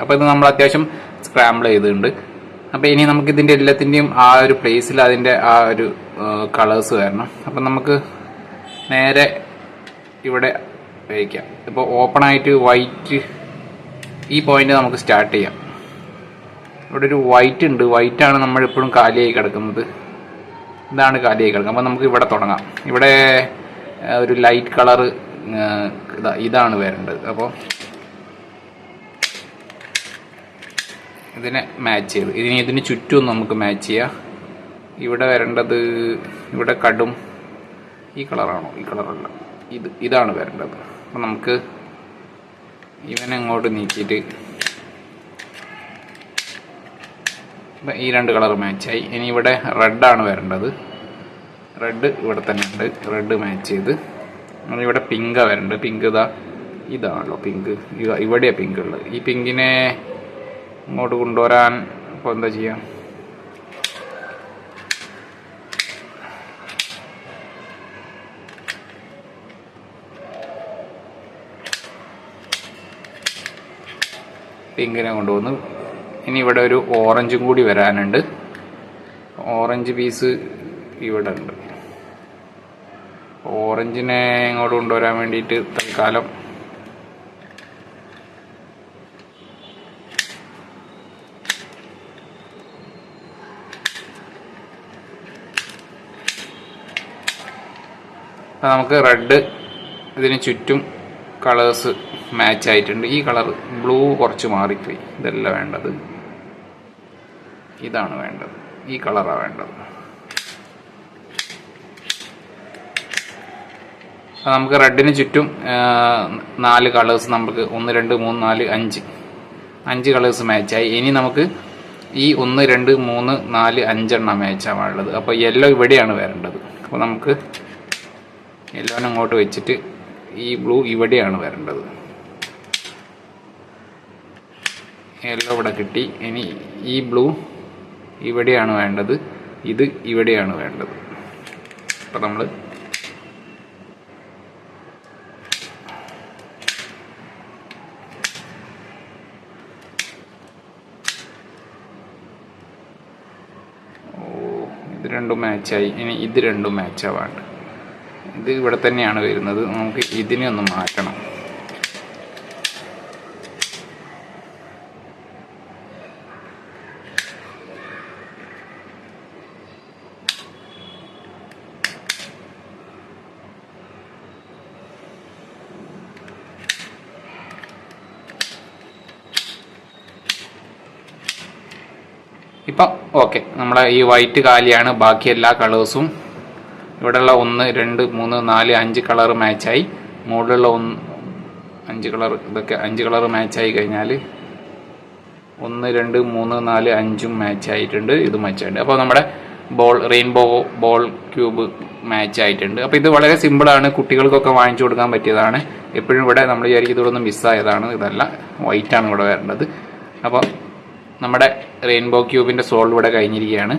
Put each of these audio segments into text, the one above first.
അപ്പോൾ ഇത് നമ്മൾ അത്യാവശ്യം സ്ക്രാമ്പിൾ ചെയ്തിട്ടുണ്ട്. അപ്പോൾ ഇനി നമുക്ക് ഇതിന്റെ എല്ലാത്തിന്റെയും ആ ഒരു പ്ലേസിൽ അതിന്റെ ആ ഒരു കളേഴ്സ് വരണം. അപ്പം നമുക്ക് നേരെ ഇവിടെ വയ്ക്കാം. ഇപ്പോൾ ഓപ്പൺ ആയിട്ട് വൈറ്റ് ഈ പോയിന്റ് നമുക്ക് സ്റ്റാർട്ട് ചെയ്യാം. ഇവിടെ ഒരു വൈറ്റ് ഉണ്ട്. വൈറ്റ് ആണ് നമ്മൾ എപ്പോഴും കാലിയായി കിടക്കുന്നത്. ഇതാണ് കാലിയായി കിടക്കുന്നത്. അപ്പോൾ നമുക്ക് ഇവിടെ തുടങ്ങാം. ഇവിടെ ഒരു ലൈറ്റ് കളറ് ഇതാണ് വരേണ്ടത്. അപ്പോൾ ഇതിനെ മാച്ച് ചെയ്ത്. ഇനി ഇതിന് ചുറ്റും നമുക്ക് മാച്ച് ചെയ്യാം. ഇവിടെ വരേണ്ടത് ഇവിടെ കടും ഈ കളറാണോ? ഈ കളറല്ല. ഇത് ഇതാണ് വരേണ്ടത്. അപ്പം നമുക്ക് ഇവനെ അങ്ങോട്ട് നീക്കിയിട്ട് അപ്പം ഈ രണ്ട് കളർ മാച്ചായി ഇനി ഇവിടെ റെഡാണ് വരേണ്ടത്. റെഡ് ഇവിടെ തന്നെ ഉണ്ട്. റെഡ് മാച്ച് ചെയ്ത്. ഇവിടെ പിങ്കാണ് വരേണ്ടത്. പിങ്ക് ഇതാ ഇതാണല്ലോ പിങ്ക് ഇവിടെയാണ് പിങ്ക് ഉള്ളത്. ഈ പിങ്കിനെ ഇങ്ങോട്ട് കൊണ്ടുവരാൻ ഇപ്പോൾ എന്താ ചെയ്യാം? പിങ്കിനെ കൊണ്ടുവന്നു ഇനി ഇവിടെ ഒരു ഓറഞ്ചും കൂടി വരാനുണ്ട്. ഓറഞ്ച് പീസ് ഇവിടെ ഉണ്ട്. ഓറഞ്ചിനെ ഇങ്ങോട്ട് കൊണ്ടുവരാൻ വേണ്ടിയിട്ട് തൽക്കാലം അപ്പൊ നമുക്ക് റെഡ് ഇതിന് ചുറ്റും കളേഴ്സ് മാച്ച് ആയിട്ടുണ്ട്. ഈ കളർ ബ്ലൂ കുറച്ച് മാറിപ്പോയി. ഇതല്ല വേണ്ടത്. ഇതാണ് വേണ്ടത്. ഈ കളറാണ് വേണ്ടത്. അപ്പോൾ നമുക്ക് റെഡിന് ചുറ്റും നാല് കളേഴ്സ് നമുക്ക് ഒന്ന് രണ്ട് മൂന്ന് നാല് അഞ്ച്. അഞ്ച് കളേഴ്സ് മാച്ചായി ഇനി നമുക്ക് ഈ ഒന്ന് രണ്ട് മൂന്ന് നാല് അഞ്ചെണ്ണം മാച്ചാണുള്ളത് അപ്പോൾ യെല്ലോ ഇവിടെയാണ് വരേണ്ടത്. അപ്പോൾ നമുക്ക് യെല്ലോനെ അങ്ങോട്ട് വെച്ചിട്ട് ഈ ബ്ലൂ ഇവിടെയാണ് വരേണ്ടത്. യെല്ലോ ഇവിടെ കിട്ടി. ഇനി ഈ ബ്ലൂ ഇവിടെയാണ് വേണ്ടത്. ഇത് ഇവിടെയാണ് വേണ്ടത്. അപ്പം നമ്മൾ ഓ ഇത് രണ്ടും മാച്ചായി ഇനി ഇത് രണ്ടും മാച്ചാവാണ്ട് ഇത് ഇവിടെ തന്നെയാണ് വരുന്നത്. നമുക്ക് ഇതിനെ ഒന്ന് മാറ്റണം. ഇപ്പം ഓക്കെ. നമ്മളെ ഈ വൈറ്റ് കാലിയാണ് ബാക്കി എല്ലാ കളേഴ്സും. ഇവിടെയുള്ള ഒന്ന് രണ്ട് മൂന്ന് നാല് അഞ്ച് കളർ മാച്ചായി. മുകളിലുള്ള ഒന്ന് അഞ്ച് കളർ ഇതൊക്കെ അഞ്ച് കളർ മാച്ചായി കഴിഞ്ഞാൽ ഒന്ന് രണ്ട് മൂന്ന് നാല് അഞ്ചും മാച്ച് ആയിട്ടുണ്ട് ഇത് മാച്ച് ആയിട്ടുണ്ട് അപ്പോൾ നമ്മുടെ ball rainbow ball cube match ആയിട്ടുണ്ട് അപ്പോൾ ഇത് വളരെ സിമ്പിളാണ്. കുട്ടികൾക്കൊക്കെ വാങ്ങിച്ചു കൊടുക്കാൻ പറ്റിയതാണ്. എപ്പോഴും ഇവിടെ നമ്മൾ വിചാരിക്കും ഇതൊന്നും മിസ്സായതാണ്. ഇതല്ല വൈറ്റാണ് ഇവിടെ വരേണ്ടത്. അപ്പോൾ നമ്മുടെ റെയിൻബോ ക്യൂബിന്റെ സോൾവ് ഇവിടെ കഴിഞ്ഞിരിക്കുകയാണ്.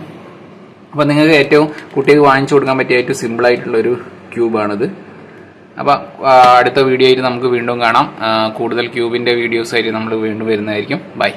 അപ്പോൾ നിങ്ങൾക്ക് ഏറ്റവും കുട്ടികൾക്ക് വാങ്ങിച്ചു കൊടുക്കാൻ പറ്റിയ ഏറ്റവും സിമ്പിൾ ആയിട്ടുള്ളൊരു ക്യൂബാണിത് അപ്പോൾ അടുത്ത വീഡിയോ ആയിട്ട് നമുക്ക് വീണ്ടും കാണാം. കൂടുതൽ ക്യൂബിന്റെ വീഡിയോസ് ആയിട്ട് നമ്മൾ വീണ്ടും വരുന്നതായിരിക്കും. ബൈ